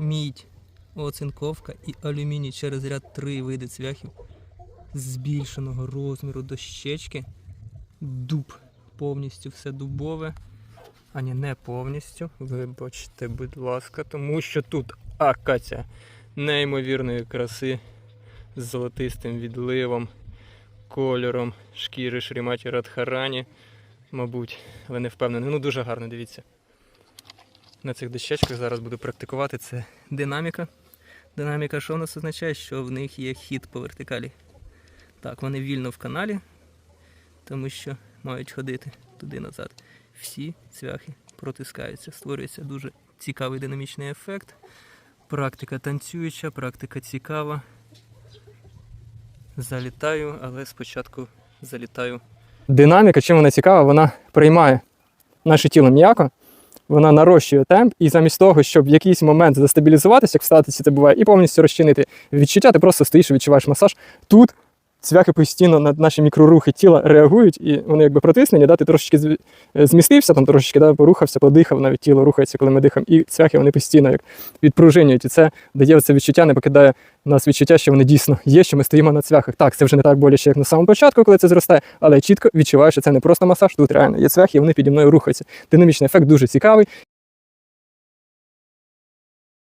мідь, оцинковка і алюміній через ряд три види цвяхів збільшеного розміру дощечки. Дуб повністю все дубове. А ні, не повністю. Вибачте, будь ласка, тому що тут акація неймовірної краси з золотистим відливом, кольором шкіри Шріматі Радхарані, мабуть, але не впевнений. Ну дуже гарно, дивіться. На цих дощечках зараз буду практикувати. Це динаміка. Динаміка, що у нас означає, що в них є хід по вертикалі. Так, вони вільно в каналі, тому що мають ходити туди-назад. Всі цвяхи протискаються. Створюється дуже цікавий динамічний ефект. Практика танцююча, практика цікава. Залітаю, але спочатку залітаю. Динаміка, чим вона цікава, вона приймає наше тіло м'яко, вона нарощує темп, і замість того, щоб в якийсь момент застабілізуватися, як в статиці це буває, і повністю розчинити відчуття, ти просто стоїш і відчуваєш масаж. Тут цвяхи постійно на наші мікрорухи тіла реагують, і вони якби протиснені, да, ти трошечки е, змістився, там трошечки да, порухався, подихав, навіть тіло рухається, коли ми дихаємо, і цвяхи вони постійно як відпружинюють. І це дає це відчуття, не покидає нас відчуття, що вони дійсно є, що ми стоїмо на цвяхах. Так, це вже не так боляче, як на самому початку, коли це зростає, але я чітко відчуваю, що це не просто масаж, тут реально є цвяхи, і вони піді мною рухаються. Динамічний ефект дуже цікавий.